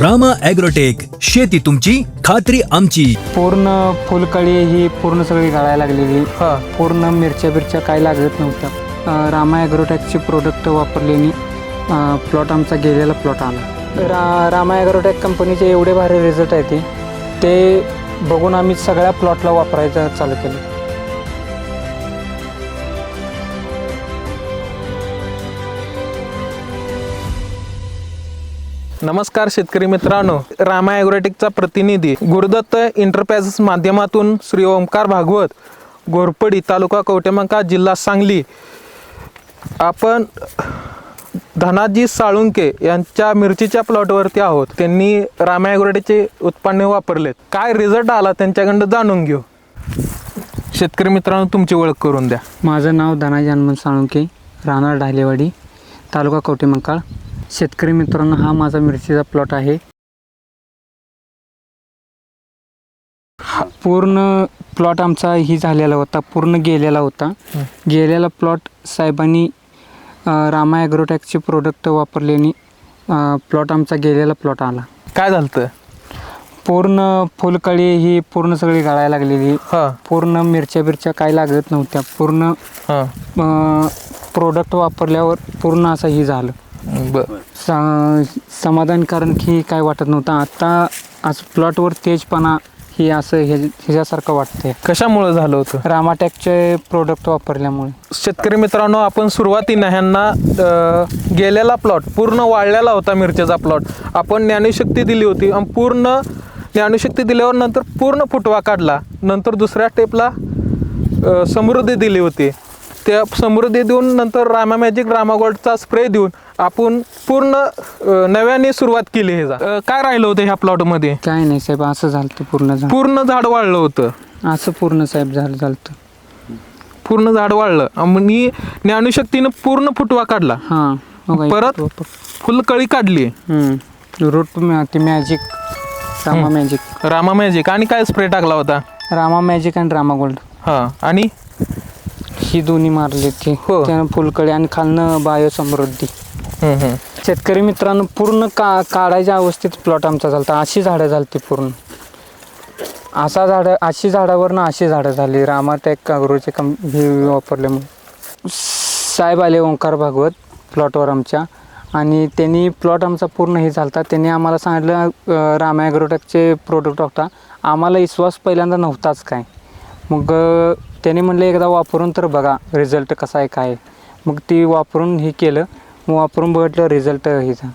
Rama agrotech शेती तुमची खात्री आमची. पूर्ण फुलकळी ही पूर्ण सगळी गळायला लागलेली. हा पूर्ण मिरच्या बिरच्या काही लागत नव्हत्या. रामा ॲग्रोटॅकचे प्रोडक्ट वापरल्याने प्लॉट आमचा गेलेला प्लॉट आला. रा रामा ॲग्रोटॅक कंपनीचे एवढे भारी रिझल्ट आहे ते. ते बघून आम्ही सगळ्या प्लॉटला वापरायचं चालू केलं. नमस्कार शेतकरी मित्रांनो. रामा ॲग्रोटेकचा प्रतिनिधी गुरुदत्त इंटरप्राइजेस माध्यमातून श्री ओंकार भागवत घोरपडी तालुका कवटेमंका जिल्हा सांगली. आपण धनाजी साळुंके यांच्या मिरचीच्या प्लॉटवरती आहोत. त्यांनी रामा ॲग्रोटेकचे उत्पन्न वापरलेत. काय रिझल्ट आला त्यांच्याकडं जाणून घेऊ. शेतकरी मित्रांनो तुमची ओळख करून द्या. माझं नाव धनाजी हनुमंत साळुंके राहणार ढालेवाडी तालुका कवटेमंकाळ शेतकरी मित्रांनो हा माझा मिरचीचा प्लॉट आहे. हा पूर्ण प्लॉट आमचा ही झालेला होता पूर्ण गेलेला होता. गेलेला प्लॉट साहेबांनी रामा ॲग्रोटॅकचे प्रोडक्ट वापरल्याने प्लॉट आमचा गेलेला प्लॉट आला. काय झालं पूर्ण फुलकळी ही पूर्ण सगळी गळायला लागलेली. हां. पूर्ण मिरच्या बिरच्या काही लागत नव्हत्या. पूर्ण प्रोडक्ट वापरल्यावर पूर्ण असं ही झालं. बरं सा समाधानकारक ही काय वाटत नव्हतं. आता असं प्लॉटवर तेजपणा ही असं हे ह्याच्यासारखं वाटतंय. कशामुळे झालं होतं? रामाटॅकचे प्रोडक्ट वापरल्यामुळे. शेतकरी मित्रांनो आपण सुरुवातीनं ह्यांना अ, गेलेला प्लॉट पूर्ण वाळलेला होता मिरचीचा प्लॉट आपण ज्ञानशक्ती दिली होती आणि पूर्ण ज्ञानशक्ती दिल्यावर नंतर पूर्ण फुटवा काढला. नंतर दुसऱ्या स्टेपला अ, समृद्धी दिली होती. त्या समृद्धी देऊन नंतर रामा मॅजिक रामा गोल्डचा स्प्रे देऊन आपण पूर्ण नव्याने सुरुवात केली हे काय राहिलं होतं ह्या प्लॉटमध्ये काय नाही साहेब असं झालं पूर्ण पूर्ण झाड वाढलं होतं. असं पूर्ण साहेब झालं झालं पूर्ण झाड वाढलं आणि ज्ञानशक्तीनं पूर्ण फुटवा काढला. हां? परत फुलकळी काढली. रूट ते magic Rama magic Rama magic आणि काय स्प्रे टाकला होता? रामा मॅजिक आणि रामा गोल्ड हा आणि? ही दोन्ही मारले ते हो. त्यानं फुलकळी आणि खालनं बायो समृद्धी हम्म, हम्म. शेतकरी मित्रांनो पूर्ण का काढायच्या अवस्थेत प्लॉट आमचा झालता. अशी झाडं झालती पूर्ण. असा झाडं अशी झाडावरनं अशी झाडं झाली. रामाटेक अग्रोचे कं हे वापरल्यामुळे साहेब आले ओंकार भागवत प्लॉटवर आमच्या. आणि त्यांनी प्लॉट आमचा पूर्ण हे झालता. त्यांनी आम्हाला सांगितलं अं, रामा ॲग्रोटेकचे प्रोडक्ट होता. आम्हाला विश्वास पहिल्यांदा नव्हताच काय. मग अं, त्यांनी म्हणलं एकदा वापरून तर बघा रिझल्ट कसा आहे काय. मग ती वापरून हे केलं. मग वापरून बघितलं रिझल्ट हे झालं.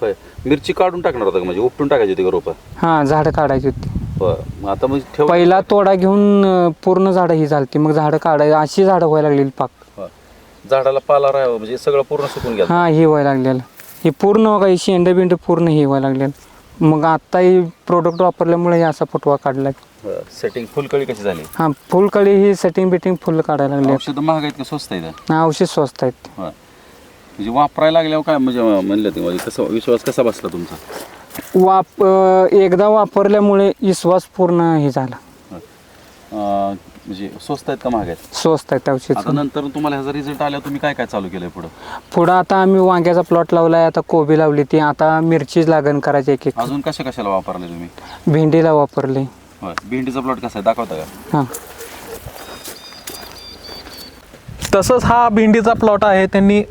होय. मिरची काढून टाकणार होता का म्हणजे? उपटून टाकायची होती का रोपं? हां झाडं काढायची होती. होय. मग आता म्हणजे ठेव पहिला तोडा घेऊन अं, पूर्ण झाडं ही झालती. मग झाडं काढायची अशी झाडं व्हायला लागलेली पाक. होय. झाडाला पाला राहावं म्हणजे सगळं पूर्ण सुकून गेलं. हां हे व्हायला लागलेलं. हे पूर्ण बघा ही शेंड बिंड पूर्ण हे व्हायला लागलेलं. मग आता ही प्रोडक्ट वापरल्यामुळे हे असा फुटवा काढला सेटिंग फुलकळी कशी झाली? हां फुलकळी ही सेटिंग बिटिंग फुल काढायला लागली. औषधं महाग आहेत का स्वस्त आहेत? हा, औषध स्वस्त आहेत. होय म्हणजे वापरायला लागल्यावर काय म्हणजे म्हणलं ते म्हणजे कसं विश्वास कसा बसला तुमचा? वाप अं, एकदा वापरल्यामुळे विश्वास पूर्ण हे झाला. होय. अं, म्हणजे स्वस्त आहेत का महाग आहेत? स्वस्त आहेत औषध. आता नंतर तुम्हाला ह्याचा रिझल्ट आल्यावर तुम्ही काय काय चालू केलंय पुढं? पुढं आता आम्ही वांग्याचा प्लॉट लावलाय आता कोबी लावली ती आता मिरचीच लागण करायची एक एक अजून कशा कशाला वापरले तुम्ही? भेंडीला वापरले. भेंडीचा प्लॉट कसा आहे? दाखवता का? हां. तसंच हा भेंडीचा प्लॉट आहे. त्यांनी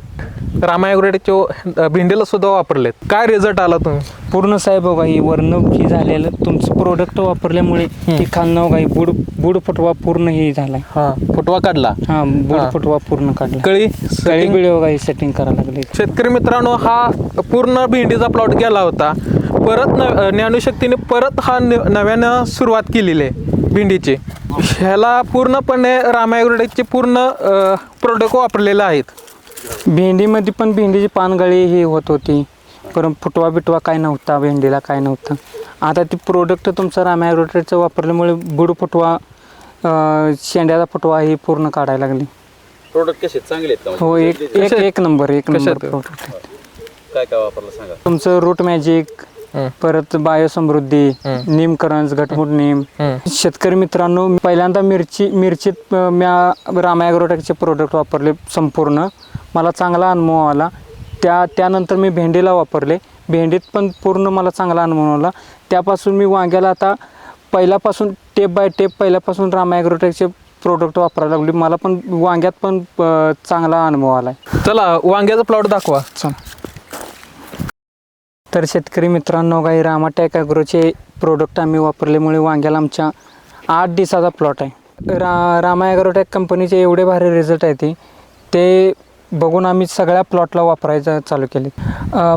रामायग्रेडचे भेंडीला सुद्धा वापरलेत. काय रिझल्ट आला तुम्ही? पूर्ण साहेब बघा ही वर्ण ही झालेलं तुमचं प्रोडक्ट वापरल्यामुळे ही. खालनं बघा ही बुड बुड फुटवा पूर्ण हे झालाय. हा. फुटवा काढला? हा बुड हा. फुटवा पूर्ण काढला. कळी? कळी बिळी बघा ही सेटिंग करायला लागली. शेतकरी मित्रांनो हा पूर्ण भेंडीचा प्लॉट गेला होता. परत न ज्ञानशक्तीने परत हा न- नव्यानं सुरुवात केलेली आहे भेंडीची ह्याला पूर्णपणे रामायग्रोडेकचे पूर्ण प्रोडक्ट वापरलेले आहेत भेंडीमध्ये पण भेंडीची पानगळी ही होत होती परत फुटवा बिटवा काय नव्हता भेंडीला काय नव्हतं आता ती प्रोडक्ट तुमचं रामॅग्रोटेडचं वापरल्यामुळे बुड फुटवा शेंड्याचा फुटवा ही पूर्ण काढायला लागली प्रोडक्ट कसे? चांगले आहेत का हो म्हणजे? एक एक एक नंबर एक नंबर? प्रोडक्ट काय काय वापरलं सांगा तुमचं रूट मॅजिक. परत बायोसमृद्धी नीमकरंज घटमुट नीम. शेतकरी मित्रांनो पहिल्यांदा मिरची मिरचीत म्या रामायग्रोटेकचे प्रोडक्ट वापरले संपूर्ण. मला चांगला अनुभव आला. त्या त्यानंतर मी भेंडीला वापरले. भेंडीत पण पूर्ण मला चांगला अनुभव आला. त्यापासून मी वांग्याला आता पहिल्यापासून टेप बाय टेप पहिल्यापासून रामा ॲग्रोटेकचे प्रोडक्ट वापरायला लागली मला पण वांग्यात पण चांगला अनुभव आला चला वांग्याचा प्लॉट दाखवा. तर शेतकरी मित्रांनो काही रामाटॅक ॲग्रोचे प्रोडक्ट आम्ही वापरल्यामुळे वांग्याला आमच्या आठ दिवसाचा प्लॉट आहे. रा रामा ॲग्रोटॅक कंपनीचे एवढे भारी रिझल्ट आहे ते. ते बघून आम्ही सगळ्या प्लॉटला वापरायचं चालू केले.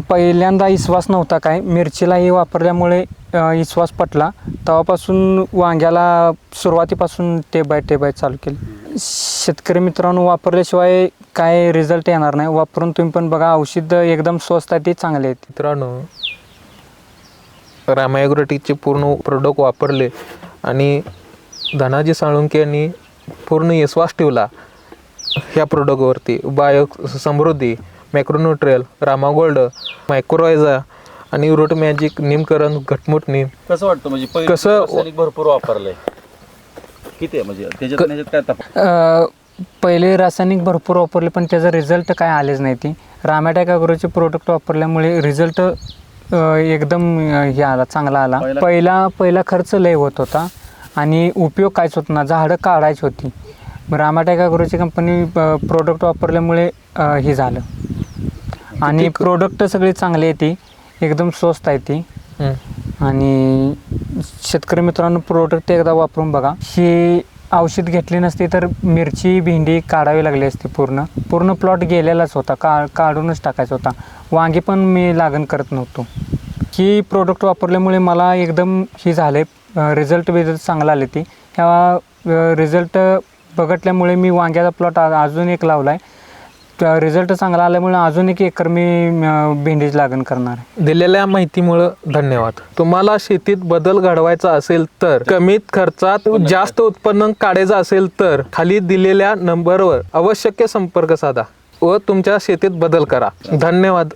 पहिल्यांदा विश्वास नव्हता काय मिरचीलाही वापरल्यामुळे अ, विश्वास पटला. तेव्हापासून वांग्याला सुरुवातीपासून टेप बाय टेप बाय चालू केले. शेतकरी मित्रांनो वापरल्याशिवाय काय रिझल्ट येणार नाही. वापरून तुम्ही पण बघा औषध एकदम स्वस्त आहे ते चांगले आहेत. मित्रांनो रामायग्रोटिकचे पूर्ण प्रोडक्ट वापरले आणि धनाजी साळुंके यांनी पूर्ण विश्वास ठेवला ह्या प्रोडक्टवरती bio Samruddhi macronutrient Rama gold mycorrhiza आणि रूट मॅजिक निमकरण घटमुट निम कसं वाटतं म्हणजे पहिलं कसं- रासायनिक भरपूर वापरलंय? किती आहे म्हणजे त्याच्यात आणि ह्याच्यात काय तफावत अ, पहिले रासायनिक भरपूर वापरले पण त्याचा रिझल्ट काय आलेच नाही ती. रामॅटॅक अग्रोचे प्रोडक्ट वापरल्यामुळे रिझल्ट एकदम हे आला चांगला आला. पहिला- पहिला खर्च लय होत होता आणि उपयोग काहीच होत ना झाडं काढायची होती. रामाटॅक अग्रोची कंपनी प्रोडक्ट वापरल्यामुळे हे झालं. आणि प्रोडक्ट सगळे चांगले आहे ती. एकदम स्वस्त आहे ती. आणि शेतकरी मित्रांनो प्रोडक्ट एकदा वापरून बघा. ही औषध घेतली नसती तर मिरची भेंडी काढावी लागली असती पूर्ण. पूर्ण प्लॉट गेलेलाच होता. का काढूनच टाकायचा होता. वांगे पण मी लागण करत नव्हतो. ही प्रोडक्ट वापरल्यामुळे मला एकदम ही झाले रिझल्ट बिझल्ट चांगला आले ती. ह्या रिझल्ट बघटल्यामुळे मी वांग्याचा प्लॉट अजून एक लावला आहे रिझल्ट चांगला आल्यामुळे अजून एक एकर मी अं, भेंडीची लागण करणार आहे. दिलेल्या माहितीमुळं धन्यवाद. तुम्हाला शेतीत बदल घडवायचा असेल तर कमीत खर्चात जास्त उत्पन्न काढायचं असेल तर खाली दिलेल्या नंबरवर आवश्यक संपर्क साधा व तुमच्या शेतीत बदल करा. धन्यवाद.